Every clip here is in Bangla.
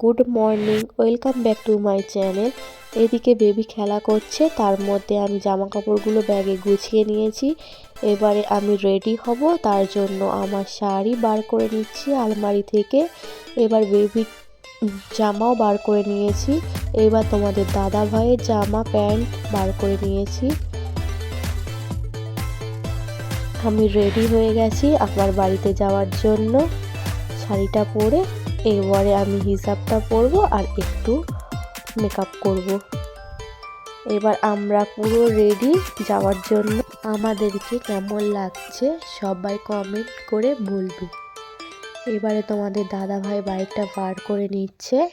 Good morning, welcome back to my channel. এদিকে বেবি খেলা করছে, তার মধ্যে আমি জামা কাপড়গুলো ব্যাগে গুছিয়ে নিয়েছি। এবারে আমি রেডি হব, তার জন্য আমার শাড়ি বার করে নিচ্ছি আলমারি থেকে। এবার বেবি জামাও বার করে নিয়েছি। এবার তোমাদের দাদা ভাইয়ের জামা, প্যান্ট বার করে নিয়েছি। আমি রেডি হয়ে গেছি আমার বাড়িতে যাওয়ার জন্য। শাড়িটা পরে এবারে আমি হিসাবটা পরব আর একটু মেকআপ করব। এবার আমরা পুরো রেডি যাওয়ার জন্য আমাদেরকে কেমন লাগছে সবাই কমেন্ট করে বলবে। এবারে তোমাদের দাদা ভাই বাইকটা বার করে নিচ্ছে।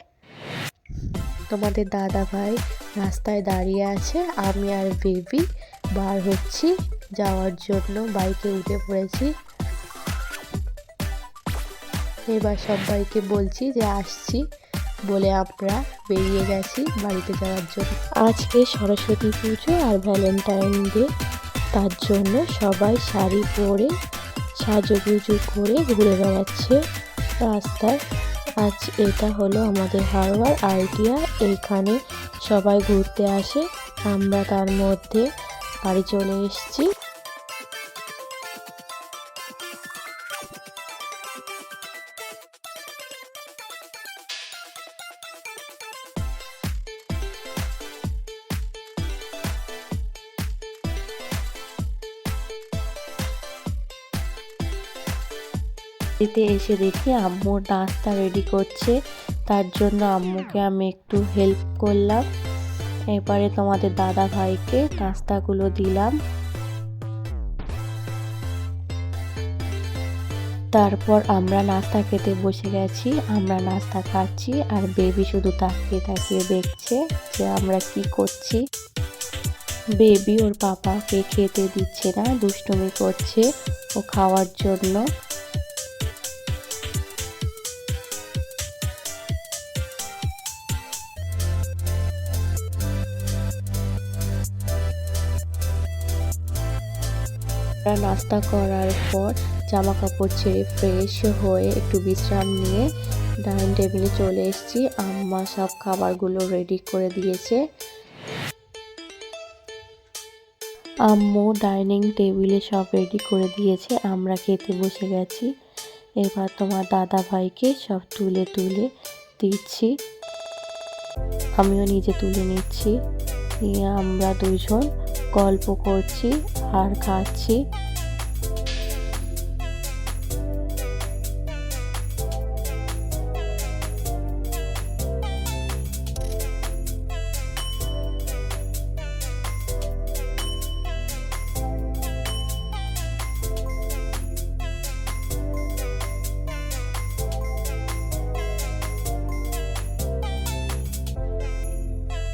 তোমাদের দাদা ভাই রাস্তায় দাঁড়িয়ে আছে, আমি আর বেবি বার হচ্ছি যাওয়ার জন্য। বাইকে উঠে পড়েছি। এবার সবাইকে বলছি যে আসছি বলে আমরা বেরিয়ে গেছি বাড়িতে যাওয়ার জন্য। আজকে সরস্বতী পুজো আর ভ্যালেন্টাইন ডে তার জন্য সবাই শাড়ি পরে সাজুগুজু করে ঘুরে বেড়াচ্ছে রাস্তায়। আজ এটা হলো আমাদের হারবার আইডিয়া এইখানে সবাই ঘুরতে আসে। আমরা তার মধ্যে বাড়ি চলে এসেছি। বাড়িতে এসে দেখি আম্মু নাস্তা রেডি করছে। তার জন্য আম্মুকে আমি একটু হেল্প করলাম। এবারে তোমাদের দাদা ভাইকে নাস্তাগুলো দিলাম। তারপর আমরা নাস্তা খেতে বসে গেছি। আমরা নাস্তা খাচ্ছি আর বেবি শুধু তাকিয়ে তাকিয়ে দেখছে যে আমরা কি করছি। বেবি ওর পাপাকে খেতে দিচ্ছে না, দুষ্টুমি করছে ও খাওয়ার জন্য। নাস্তা করার পর জামা কাপড় ছেড়ে ফ্রেশ হয়ে একটু বিশ্রাম নিয়ে ডাইনিং টেবিলে চলে এসেছি। আম্মা সব খাবারগুলো রেডি করে দিয়েছে। আম্মু ডাইনিং টেবিলে সব রেডি করে দিয়েছে। আমরা খেতে বসে গেছি। এবার তোমার দাদা ভাইকে সব তুলে তুলে দিচ্ছি। আমিও নিজে তুলে নিচ্ছি। নিয়ে আমরা দুজন গল্প করছি। আর খাচ্ছি।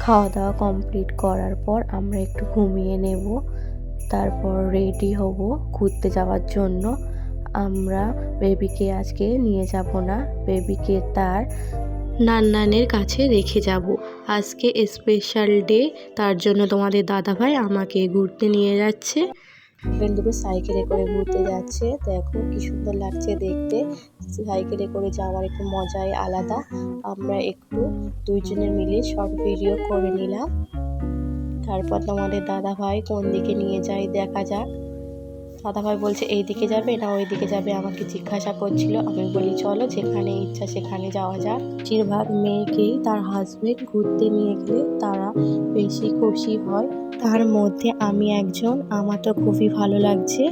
খাওয়া দাওয়া কমপ্লিট করার পর আমরা একটু ঘুমিয়ে নেব। তারপর রেডি হব ঘুরতে যাওয়ার জন্য। আমরা বেবিকে আজকে নিয়ে যাব না বেবিকে তার নান্নানের কাছে রেখে যাব। আজকে স্পেশাল ডে তার জন্য তোমাদের দাদাভাই আমাকে ঘুরতে নিয়ে যাচ্ছে। দুটো সাইকেলে করে ঘুরতে যাচ্ছে। দেখো কি সুন্দর লাগছে দেখতে। সাইকেলে করে যাওয়ার একটু মজাই আলাদা। আমরা একটু দুইজনে মিলে শর্ট ভিডিও করে নিলাম। তারপর তোমাদের দাদা ভাই কোন দিকে নিয়ে যায় দেখা যাক। দাদা ভাই বলছে, এই দিকে যাবে না ওই দিকে যাবে? আমাকে জিজ্ঞাসা করছিল। আমি বলি, চলো যেখানে ইচ্ছা সেখানে যাওয়া যাক। বেশিরভাগ মেয়েকেই তার হাজবেন্ড ঘুরতে নিয়ে গেলে তারা বেশি খুশি হয়। তার মধ্যে আমি একজন, আমার তো খুবই ভালো লাগছে।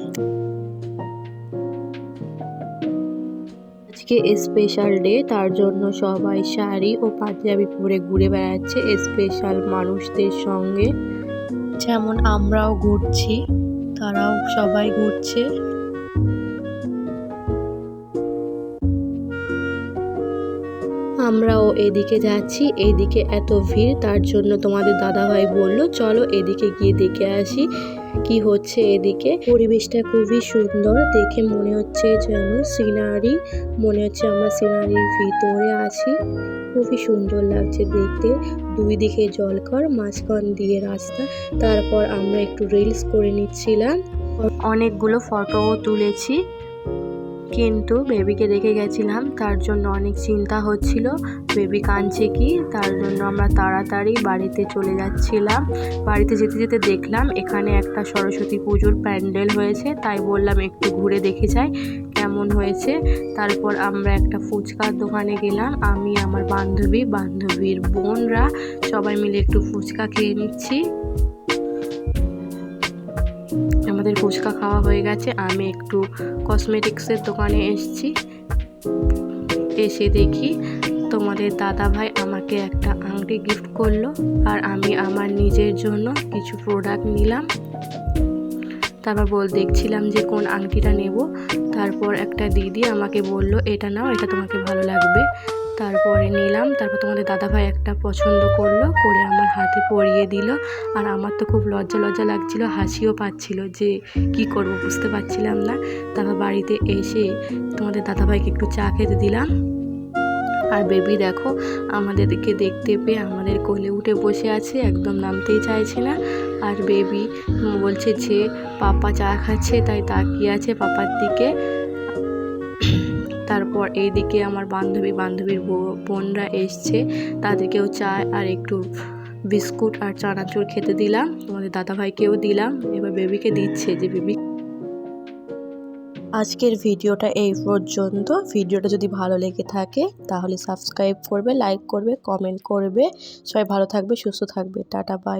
আজকে স্পেশাল ডে তার জন্য সবাই শাড়ি ও পাঞ্জাবি পরে ঘুরে বেড়াচ্ছে স্পেশাল মানুষদের সঙ্গে। যেমন আমরাও ঘুরছি, তারাও সবাই ঘুরছে। আমরাও এদিকে যাচ্ছি, এদিকে এত ভিড়, তার জন্য তোমাদের দাদাভাই বলল, চলো এদিকে গিয়ে দেখে আসি কি হচ্ছে এদিকে? পরিবেশটা খুবই সুন্দর। দেখে মনে হচ্ছে যেন সিনারি। মনে হচ্ছে আমরা সিনারির ভিতরে আছি। খুবই সুন্দর লাগছে দেখতে। দুই দিকে জলকর মাঝখান দিয়ে রাস্তা। তারপর আমরা একটু রিলস করে নিচ্ছিলাম। অনেকগুলো ফটোও তুলেছি। কিন্তু বেবিকে রেখে গেছিলাম, তার জন্য অনেক চিন্তা হচ্ছিল। বেবি কাঁদছে কি? তার জন্য আমরা তাড়াতাড়ি বাড়িতে চলে যাচ্ছিলাম। বাড়িতে যেতে যেতে দেখলাম এখানে একটা সরস্বতী পুজোর প্যান্ডেল হয়েছে, তাই বললাম একটু ঘুরে দেখে যাই কেমন হয়েছে। তারপর আমরা একটা ফুচকার দোকানে গেলাম, আমি, আমার বান্ধবী, বান্ধবীর বোনরা, সবাই মিলে একটু ফুচকা খেয়ে নিচ্ছি। আমাদের ফুচকা খাওয়া হয়ে গেছে। আমি একটু কসমেটিক্সের দোকানে এসেছি। এসে দেখি তোমাদের দাদা ভাই আমাকে একটা আংটি গিফট করল আর আমি আমার নিজের জন্য কিছু প্রোডাক্ট নিলাম। তারপর বল, দেখছিলাম যে কোন আংটিটা নেব। তারপর একটা দিদি আমাকে বলল, এটা নাও, এটা তোমাকে ভালো লাগবে। তারপরে নিলাম। তারপর তোমাদের দাদাভাই একটা পছন্দ করল, করে আমার হাতে পরিয়ে দিল। আর আমার তো খুব লজ্জা লজ্জা লাগছিল, হাসিও পাচ্ছিল যে কি করব বুঝতে পারছিলাম না। তারপর বাড়িতে এসে তোমাদের দাদাভাইকে একটু চা খেতে দিলাম। আর বেবি দেখো, আমাদেরকে দেখতে পেয়ে আমাদের কোলে উঠে বসে আছে, একদম নামতেই চাইছে না। আর বেবি বলছে যে, পাপা চা খাচ্ছে, তাই তাকিয়ে আছে পাপার দিকে। তারপর এইদিকে আমার বান্ধবী, বান্ধবীর বোনরা এসছে। তাদেরকেও চা আর একটু বিস্কুট আর চানাচুর খেতে দিলাম। আমাদের দাদাভাইকেও দিলাম। এবার বেবিকে দিচ্ছে যে বেবি। আজকের ভিডিওটা এই পর্যন্ত। ভিডিওটা যদি ভালো লেগে থাকে, তাহলে সাবস্ক্রাইব করবে, লাইক করবে, কমেন্ট করবে। সবাই ভালো থাকবে, সুস্থ থাকবে। Tata, bye.